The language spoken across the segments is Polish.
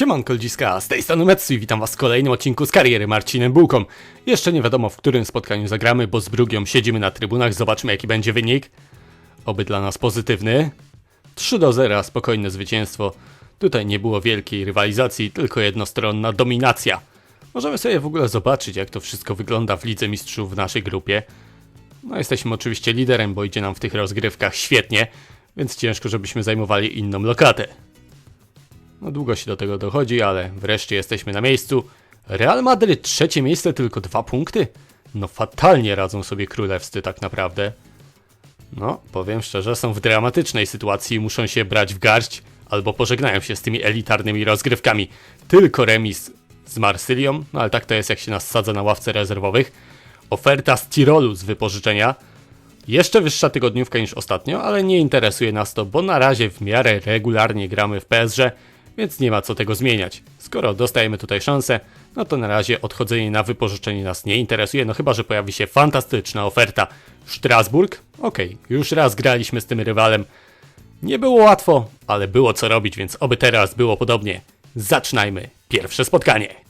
Siemanko ludziska, z tej strony Metsu i witam was w kolejnym odcinku z kariery Marcinem Bułką. Jeszcze nie wiadomo w którym spotkaniu zagramy, bo z Brugią siedzimy na trybunach, zobaczmy jaki będzie wynik. Oby dla nas pozytywny. 3 do 0, spokojne zwycięstwo. Tutaj nie było wielkiej rywalizacji, tylko jednostronna dominacja. Możemy sobie w ogóle zobaczyć jak to wszystko wygląda w Lidze Mistrzów w naszej grupie. No jesteśmy oczywiście liderem, bo idzie nam w tych rozgrywkach świetnie, więc ciężko żebyśmy zajmowali inną lokatę. No długo się do tego dochodzi, ale wreszcie jesteśmy na miejscu. Real Madryt trzecie miejsce, tylko dwa punkty? No fatalnie radzą sobie królewscy tak naprawdę. No, powiem szczerze, są w dramatycznej sytuacji i muszą się brać w garść, albo pożegnają się z tymi elitarnymi rozgrywkami. Tylko remis z Marsylią, no ale tak to jest jak się nas sadza na ławce rezerwowych. Oferta z Tirolu z wypożyczenia. Jeszcze wyższa tygodniówka niż ostatnio, ale nie interesuje nas to, bo na razie w miarę regularnie gramy w PSG, więc nie ma co tego zmieniać. Skoro dostajemy tutaj szansę, no to na razie odchodzenie na wypożyczenie nas nie interesuje, no chyba, że pojawi się fantastyczna oferta. Strasburg? Okej, już raz graliśmy z tym rywalem. Nie było łatwo, ale było co robić, więc oby teraz było podobnie. Zaczynajmy pierwsze spotkanie.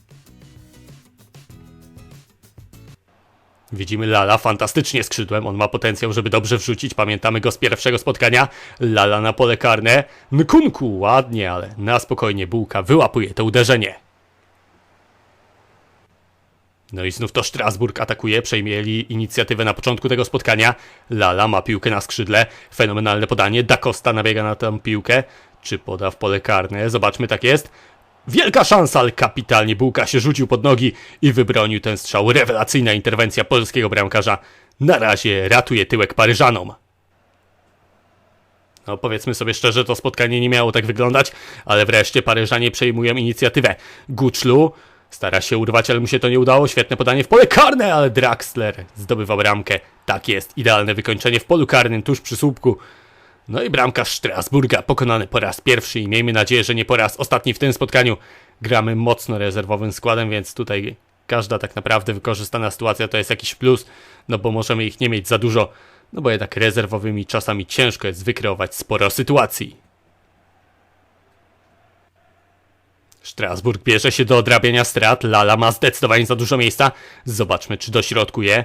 Widzimy Lala fantastycznie skrzydłem, on ma potencjał, żeby dobrze wrzucić, pamiętamy go z pierwszego spotkania. Lala na pole karne, Nkunku ładnie, ale na spokojnie Bułka wyłapuje to uderzenie. No i znów to Strasburg atakuje, przejmieli inicjatywę na początku tego spotkania. Lala ma piłkę na skrzydle, fenomenalne podanie, Da Costa nabiega na tę piłkę. Czy poda w pole karne? Zobaczmy, tak jest. Wielka szansa, ale kapitalnie Bułka się rzucił pod nogi i wybronił ten strzał. Rewelacyjna interwencja polskiego bramkarza. Na razie ratuje tyłek Paryżanom. No powiedzmy sobie szczerze, to spotkanie nie miało tak wyglądać, ale wreszcie Paryżanie przejmują inicjatywę. Guczlu stara się urwać, ale mu się to nie udało. Świetne podanie w pole karne, ale Draxler zdobywa bramkę. Tak jest, idealne wykończenie w polu karnym tuż przy słupku. No i bramka Strasburga pokonany po raz pierwszy i miejmy nadzieję, że nie po raz ostatni w tym spotkaniu. Gramy mocno rezerwowym składem, więc tutaj każda tak naprawdę wykorzystana sytuacja to jest jakiś plus, no bo możemy ich nie mieć za dużo, no bo jednak rezerwowymi czasami ciężko jest wykreować sporo sytuacji. Strasburg bierze się do odrabiania strat, Lala ma zdecydowanie za dużo miejsca. Zobaczmy, czy dośrodkuje.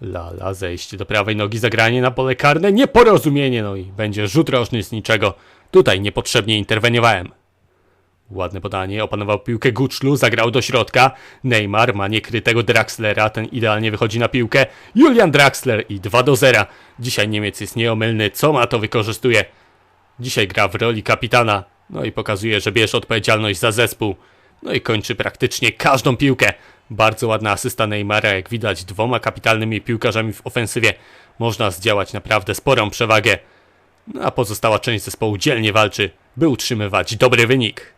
Lala, zejście do prawej nogi, zagranie na pole karne, nieporozumienie, no i będzie rzut rożny z niczego. Tutaj niepotrzebnie interweniowałem. Ładne podanie, opanował piłkę Guczlu, zagrał do środka. Neymar ma niekrytego Draxlera, ten idealnie wychodzi na piłkę. Julian Draxler i 2 do 0. Dzisiaj Niemiec jest nieomylny, co ma to wykorzystuje. Dzisiaj gra w roli kapitana, no i pokazuje, że bierze odpowiedzialność za zespół. No i kończy praktycznie każdą piłkę. Bardzo ładna asysta Neymara, jak widać dwoma kapitalnymi piłkarzami w ofensywie można zdziałać naprawdę sporą przewagę. No a pozostała część zespołu dzielnie walczy, by utrzymywać dobry wynik.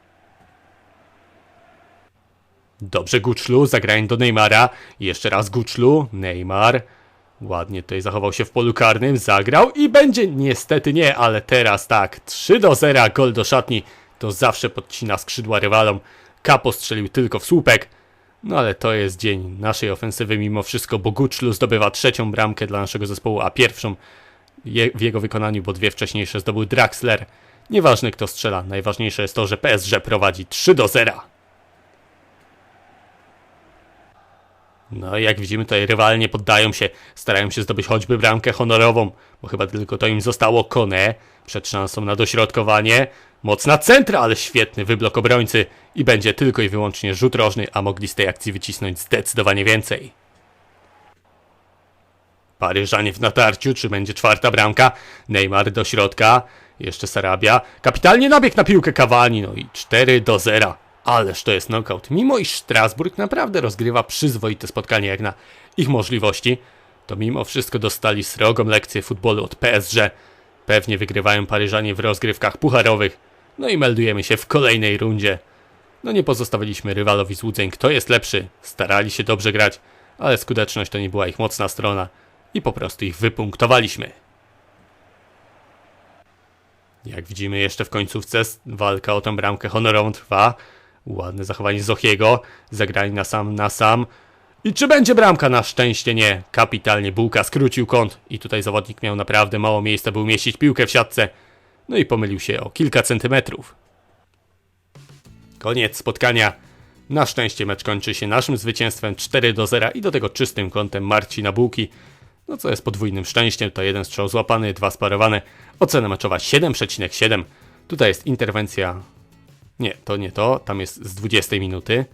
Dobrze Guczlu, zagranie do Neymara. Jeszcze raz Guczlu, Neymar. Ładnie tutaj zachował się w polu karnym, zagrał i będzie niestety nie, ale teraz tak. 3 do 0, gol do szatni. To zawsze podcina skrzydła rywalom. Kapo strzelił tylko w słupek. No ale to jest dzień naszej ofensywy mimo wszystko, bo zdobywa trzecią bramkę dla naszego zespołu, a pierwszą je, w jego wykonaniu, bo dwie wcześniejsze zdobył Draxler. Nieważne kto strzela, najważniejsze jest to, że PSG prowadzi 3 do 0. No i jak widzimy tutaj rywale nie poddają się, starają się zdobyć choćby bramkę honorową, bo chyba tylko to im zostało Kone przed szansą na dośrodkowanie. Mocna centra, ale świetny wyblok obrońcy i będzie tylko i wyłącznie rzut rożny, a mogli z tej akcji wycisnąć zdecydowanie więcej. Paryżanie w natarciu, czy będzie czwarta bramka? Neymar do środka, jeszcze Sarabia. Kapitalnie nabieg na piłkę Cavani, no i 4 do 0. Ależ to jest knockout. Mimo iż Strasburg naprawdę rozgrywa przyzwoite spotkanie jak na ich możliwości, to mimo wszystko dostali srogą lekcję futbolu od PSG. Pewnie wygrywają Paryżanie w rozgrywkach pucharowych. No i meldujemy się w kolejnej rundzie. No nie pozostawiliśmy rywalowi złudzeń, kto jest lepszy. Starali się dobrze grać, ale skuteczność to nie była ich mocna strona i po prostu ich wypunktowaliśmy. Jak widzimy jeszcze w końcówce walka o tę bramkę honorową trwa. Ładne zachowanie Zochiego, zagranie na sam na sam. I czy będzie bramka? Na szczęście nie. Kapitalnie Bułka skrócił kąt i tutaj zawodnik miał naprawdę mało miejsca, by umieścić piłkę w siatce. No i pomylił się o kilka centymetrów. Koniec spotkania. Na szczęście mecz kończy się naszym zwycięstwem 4 do 0 i do tego czystym kątem Marcina Bułki. No co jest podwójnym szczęściem, to jeden strzał złapany, dwa sparowane. Ocena meczowa 7,7. Tutaj jest interwencja... Nie, to nie to, tam jest z 20 minuty.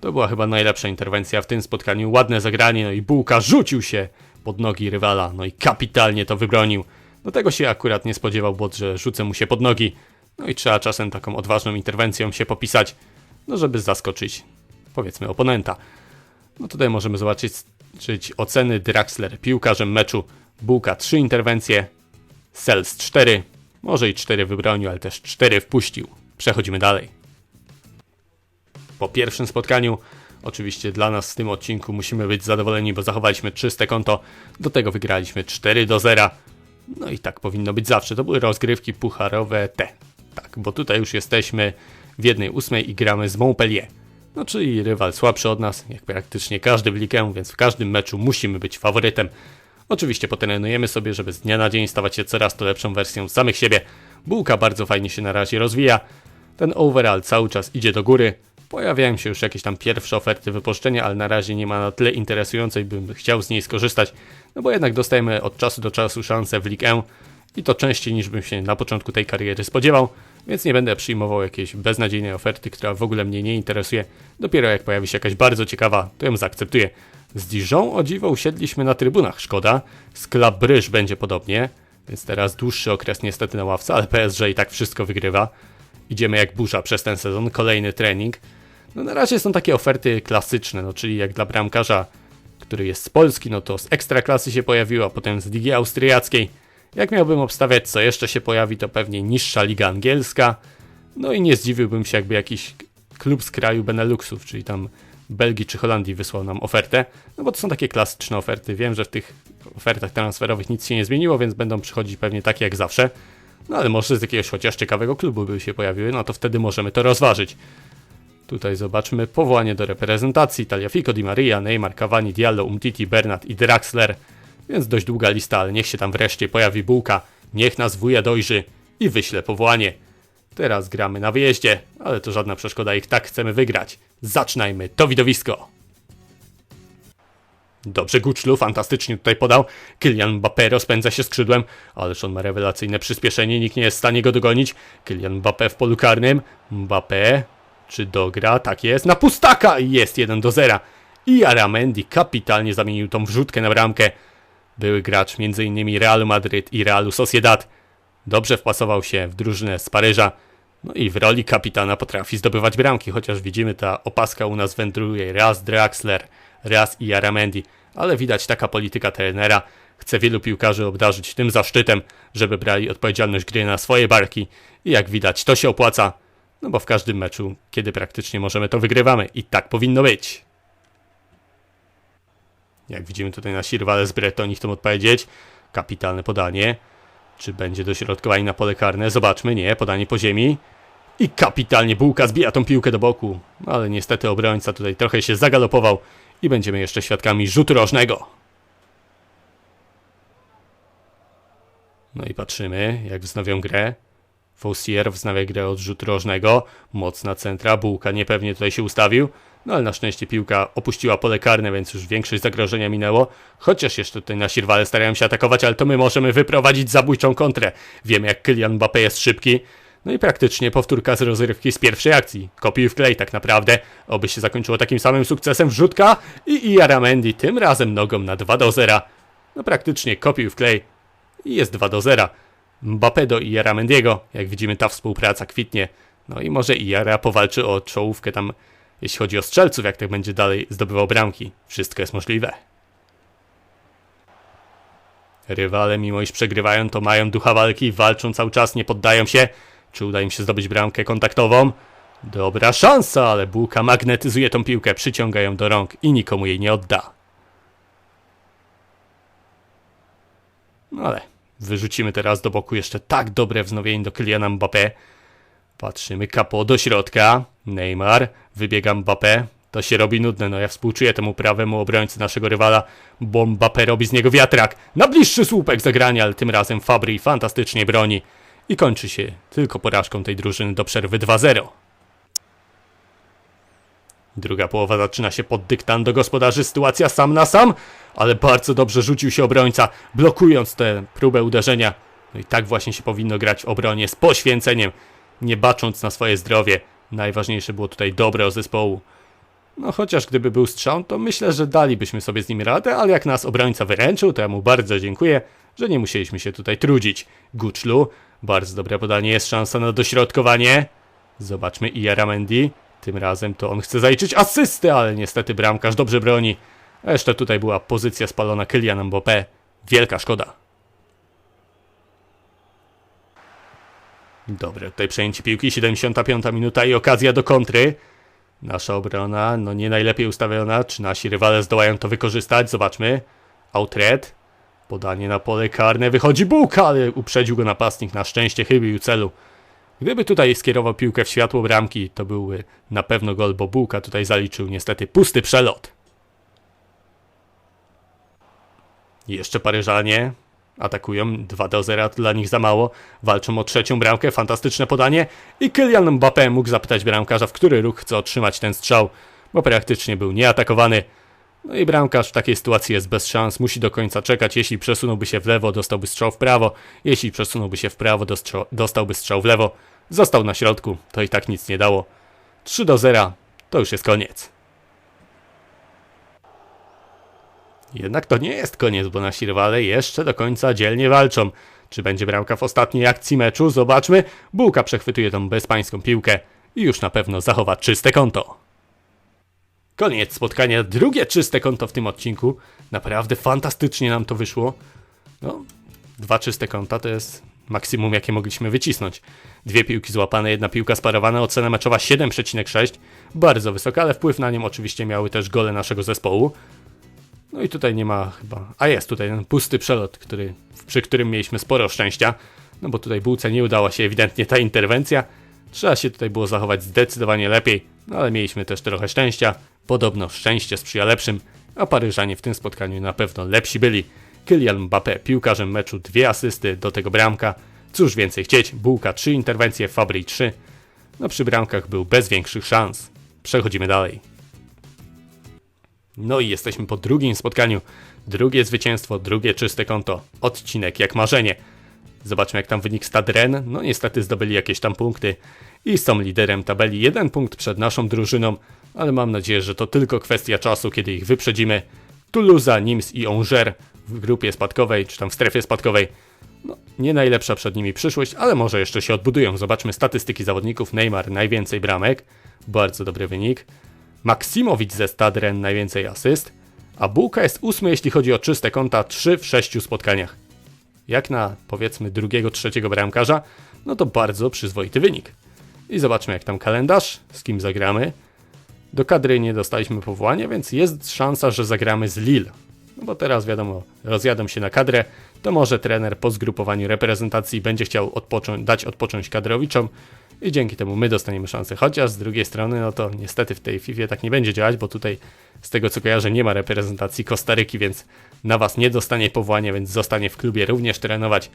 To była chyba najlepsza interwencja w tym spotkaniu. Ładne zagranie, no i Bułka rzucił się pod nogi rywala, no i kapitalnie to wybronił. Do tego się akurat nie spodziewał bot, że rzucę mu się pod nogi. No i trzeba czasem taką odważną interwencją się popisać, no żeby zaskoczyć, powiedzmy, oponenta. No tutaj możemy zobaczyć czyć oceny Draxler piłkarzem meczu. Bułka 3 interwencje, Sels 4, może i 4 wybronił, ale też 4 wpuścił. Przechodzimy dalej. Po pierwszym spotkaniu, oczywiście dla nas w tym odcinku musimy być zadowoleni, bo zachowaliśmy czyste konto. Do tego wygraliśmy 4 do 0. No i tak powinno być zawsze. To były rozgrywki pucharowe T. Tak, bo tutaj już jesteśmy w jednej ósmej i gramy z Montpellier. No czyli rywal słabszy od nas, jak praktycznie każdy w ligę, więc w każdym meczu musimy być faworytem. Oczywiście potrenujemy sobie, żeby z dnia na dzień stawać się coraz to lepszą wersją samych siebie. Bułka bardzo fajnie się na razie rozwija. Ten overall cały czas idzie do góry. Pojawiają się już jakieś tam pierwsze oferty wypuszczenia, ale na razie nie ma na tyle interesującej, bym chciał z niej skorzystać. No bo jednak dostajemy od czasu do czasu szansę w Ligue i to częściej niż bym się na początku tej kariery spodziewał, więc nie będę przyjmował jakiejś beznadziejnej oferty, która w ogóle mnie nie interesuje. Dopiero jak pojawi się jakaś bardzo ciekawa, to ją zaakceptuję. Z Dijon o dziwo usiedliśmy na trybunach, szkoda. Z Brugge będzie podobnie, więc teraz dłuższy okres niestety na ławce, ale PSG i tak wszystko wygrywa. Idziemy jak burza przez ten sezon, kolejny trening. No na razie są takie oferty klasyczne, no czyli jak dla bramkarza, który jest z Polski, no to z Ekstraklasy się pojawiło, a potem z Ligi Austriackiej. Jak miałbym obstawiać, co jeszcze się pojawi, to pewnie niższa liga angielska. No i nie zdziwiłbym się, jakby jakiś klub z kraju Beneluxów, czyli tam Belgii czy Holandii wysłał nam ofertę. No bo to są takie klasyczne oferty. Wiem, że w tych ofertach transferowych nic się nie zmieniło, więc będą przychodzić pewnie takie jak zawsze. No ale może z jakiegoś chociaż ciekawego klubu by się pojawiły, no to wtedy możemy to rozważyć. Tutaj zobaczmy powołanie do reprezentacji. Taliafico, Di Maria, Neymar, Cavani, Diallo, Umtiti, Bernat i Draxler. Więc dość długa lista, ale niech się tam wreszcie pojawi bułka. Niech nas wuja dojrzy i wyśle powołanie. Teraz gramy na wyjeździe, ale to żadna przeszkoda, ich tak chcemy wygrać. Zaczynajmy to widowisko. Dobrze Guczlu, fantastycznie tutaj podał. Kylian Mbappé rozpędza się skrzydłem, ależ on ma rewelacyjne przyspieszenie, nikt nie jest w stanie go dogonić. Kylian Mbappé w polu karnym. Mbappé, czy dogra? Tak jest, na pustaka i jest 1 do 0. I Aramendi kapitalnie zamienił tą wrzutkę na bramkę. Były gracz m.in. Realu Madryt i Realu Sociedad. Dobrze wpasował się w drużynę z Paryża. No i w roli kapitana potrafi zdobywać bramki, chociaż widzimy ta opaska u nas wędruje raz Draxler, raz i Aramendi, ale widać taka polityka trenera. Chce wielu piłkarzy obdarzyć tym zaszczytem, żeby brali odpowiedzialność gry na swoje barki i jak widać to się opłaca, no bo w każdym meczu, kiedy praktycznie możemy to wygrywamy i tak powinno być. Jak widzimy tutaj nasi rywale z Bretonii chcą odpowiedzieć. Kapitalne podanie. Czy będzie dośrodkowanie na pole karne? Zobaczmy, nie, podanie po ziemi. I kapitalnie Bułka zbija tą piłkę do boku. Ale niestety obrońca tutaj trochę się zagalopował i będziemy jeszcze świadkami rzutu rożnego. No i patrzymy, jak wznowią grę. Faussier wznawia grę od rzutu rożnego. Mocna centra, Bułka niepewnie tutaj się ustawił. No ale na szczęście piłka opuściła pole karne, więc już większość zagrożenia minęło. Chociaż jeszcze tutaj nasi rywale starają się atakować, ale to my możemy wyprowadzić zabójczą kontrę. Wiemy jak Kylian Mbappé jest szybki. No i praktycznie powtórka z rozrywki z pierwszej akcji. Kopiuj w klej tak naprawdę. Oby się zakończyło takim samym sukcesem wrzutka. I Iaramendi tym razem nogą na 2 do 0. No praktycznie kopiuj w klej. I jest 2 do 0. Mbappé do Iaramendiego. Jak widzimy ta współpraca kwitnie. No i może Iara powalczy o czołówkę tam jeśli chodzi o strzelców, jak tak będzie dalej zdobywał bramki. Wszystko jest możliwe. Rywale, mimo iż przegrywają, to mają ducha walki, walczą cały czas, nie poddają się. Czy uda im się zdobyć bramkę kontaktową? Dobra szansa, ale Bułka magnetyzuje tą piłkę, przyciąga ją do rąk i nikomu jej nie odda. No ale wyrzucimy teraz do boku jeszcze tak dobre wznowienie do Kyliana Mbappé. Patrzymy, kapo do środka. Neymar, wybiega Mbappé. To się robi nudne, no ja współczuję temu prawemu obrońcy naszego rywala, bo Mbappé robi z niego wiatrak. Na bliższy słupek zagrania, ale tym razem Fabry fantastycznie broni. I kończy się tylko porażką tej drużyny do przerwy 2-0. Druga połowa zaczyna się pod dyktando gospodarzy, sytuacja sam na sam, ale bardzo dobrze rzucił się obrońca, blokując tę próbę uderzenia. No i tak właśnie się powinno grać w obronie, z poświęceniem, nie bacząc na swoje zdrowie. Najważniejsze było tutaj dobre zespołu. No chociaż gdyby był strzał, to myślę, że dalibyśmy sobie z nim radę, ale jak nas obrońca wyręczył, to ja mu bardzo dziękuję, że nie musieliśmy się tutaj trudzić. Guczlu, bardzo dobre podanie, jest szansa na dośrodkowanie. Zobaczmy i Jaramendi. Tym razem to on chce zaliczyć asystę, ale niestety bramkarz dobrze broni. Jeszcze tutaj była pozycja spalona Kylian Mbappé. Wielka szkoda. Dobre, tutaj przejęcie piłki, 75 minuta i okazja do kontry. Nasza obrona, no nie najlepiej ustawiona. Czy nasi rywale zdołają to wykorzystać? Zobaczmy. Outred. Podanie na pole karne. Wychodzi bułka, ale uprzedził go napastnik. Na szczęście chybił celu. Gdyby tutaj skierował piłkę w światło bramki, to byłby na pewno gol, bo bułka tutaj zaliczył niestety pusty przelot. Jeszcze Paryżanie atakują 2 do 0, to dla nich za mało. Walczą o trzecią bramkę, fantastyczne podanie. I Kylian Mbappé mógł zapytać bramkarza, w który ruch chce otrzymać ten strzał, bo praktycznie był nieatakowany. No i bramkarz w takiej sytuacji jest bez szans, musi do końca czekać. Jeśli przesunąłby się w lewo, dostałby strzał w prawo. Jeśli przesunąłby się w prawo, dostałby strzał w lewo. Został na środku, to i tak nic nie dało. 3 do 0, to już jest koniec. Jednak to nie jest koniec, bo nasi rywale jeszcze do końca dzielnie walczą. Czy będzie bramka w ostatniej akcji meczu? Zobaczmy. Bułka przechwytuje tą bezpańską piłkę i już na pewno zachowa czyste konto. Koniec spotkania, drugie czyste konto w tym odcinku. Naprawdę fantastycznie nam to wyszło. No, dwa czyste konta to jest maksimum, jakie mogliśmy wycisnąć. Dwie piłki złapane, jedna piłka sparowana, ocena meczowa 7,6. Bardzo wysoka, ale wpływ na nią oczywiście miały też gole naszego zespołu. No i tutaj nie ma chyba. A jest tutaj ten pusty przelot, który, przy którym mieliśmy sporo szczęścia. No bo tutaj bułce nie udała się ewidentnie ta interwencja. Trzeba się tutaj było zachować zdecydowanie lepiej, no ale mieliśmy też trochę szczęścia. Podobno szczęście sprzyja lepszym, a Paryżanie w tym spotkaniu na pewno lepsi byli. Kylian Mbappé piłkarzem meczu, dwie asysty, do tego bramka. Cóż więcej chcieć, bułka trzy interwencje, Fabry trzy. No przy bramkach był bez większych szans. Przechodzimy dalej. No i jesteśmy po drugim spotkaniu. Drugie zwycięstwo, drugie czyste konto. Odcinek jak marzenie. Zobaczmy jak tam wynik Stadren. No niestety zdobyli jakieś tam punkty i są liderem tabeli. Jeden punkt przed naszą drużyną, ale mam nadzieję, że to tylko kwestia czasu, kiedy ich wyprzedzimy. Toulouse, Nims i Angers w grupie spadkowej, czy tam w strefie spadkowej. No, nie najlepsza przed nimi przyszłość, ale może jeszcze się odbudują. Zobaczmy statystyki zawodników. Neymar najwięcej bramek, bardzo dobry wynik. Maksimowicz ze Stadren najwięcej asyst, a Bułka jest ósmy jeśli chodzi o czyste konta 3 w 6 spotkaniach. Jak na powiedzmy drugiego, trzeciego bramkarza, no to bardzo przyzwoity wynik. I zobaczmy jak tam kalendarz, z kim zagramy. Do kadry nie dostaliśmy powołania, więc jest szansa, że zagramy z Lille. No bo teraz wiadomo, rozjadą się na kadrę, to może trener po zgrupowaniu reprezentacji będzie chciał odpocząć, dać odpocząć kadrowiczom i dzięki temu my dostaniemy szansę. Chociaż z drugiej strony, no to niestety w tej FIFA tak nie będzie działać, bo tutaj z tego co kojarzę nie ma reprezentacji Kostaryki, więc na was nie dostanie powołania, więc zostanie w klubie również trenować,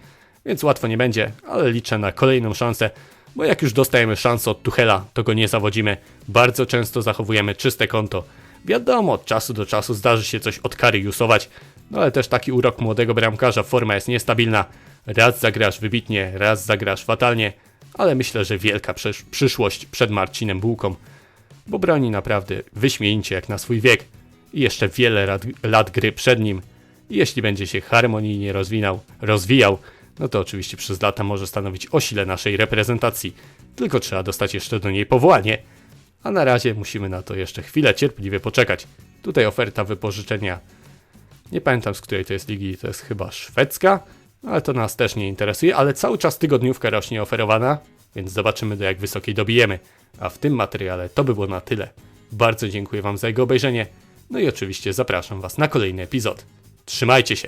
więc łatwo nie będzie, ale liczę na kolejną szansę, bo jak już dostajemy szansę od Tuchela, to go nie zawodzimy. Bardzo często zachowujemy czyste konto. Wiadomo, od czasu do czasu zdarzy się coś od Kariusować, no ale też taki urok młodego bramkarza, forma jest niestabilna. Raz zagrasz wybitnie, raz zagrasz fatalnie, ale myślę, że wielka przysz przyszłość przed Marcinem Bułką, bo broni naprawdę wyśmienicie jak na swój wiek i jeszcze wiele lat, lat gry przed nim. I jeśli będzie się harmonijnie rozwinał, rozwijał, no to oczywiście przez lata może stanowić o sile naszej reprezentacji. Tylko trzeba dostać jeszcze do niej powołanie. A na razie musimy na to jeszcze chwilę cierpliwie poczekać. Tutaj oferta wypożyczenia. Nie pamiętam z której to jest ligi, to jest chyba szwedzka, ale to nas też nie interesuje, ale cały czas tygodniówka rośnie oferowana, więc zobaczymy do jak wysokiej dobijemy. A w tym materiale to by było na tyle. Bardzo dziękuję Wam za jego obejrzenie, no i oczywiście zapraszam Was na kolejny epizod. Trzymajcie się!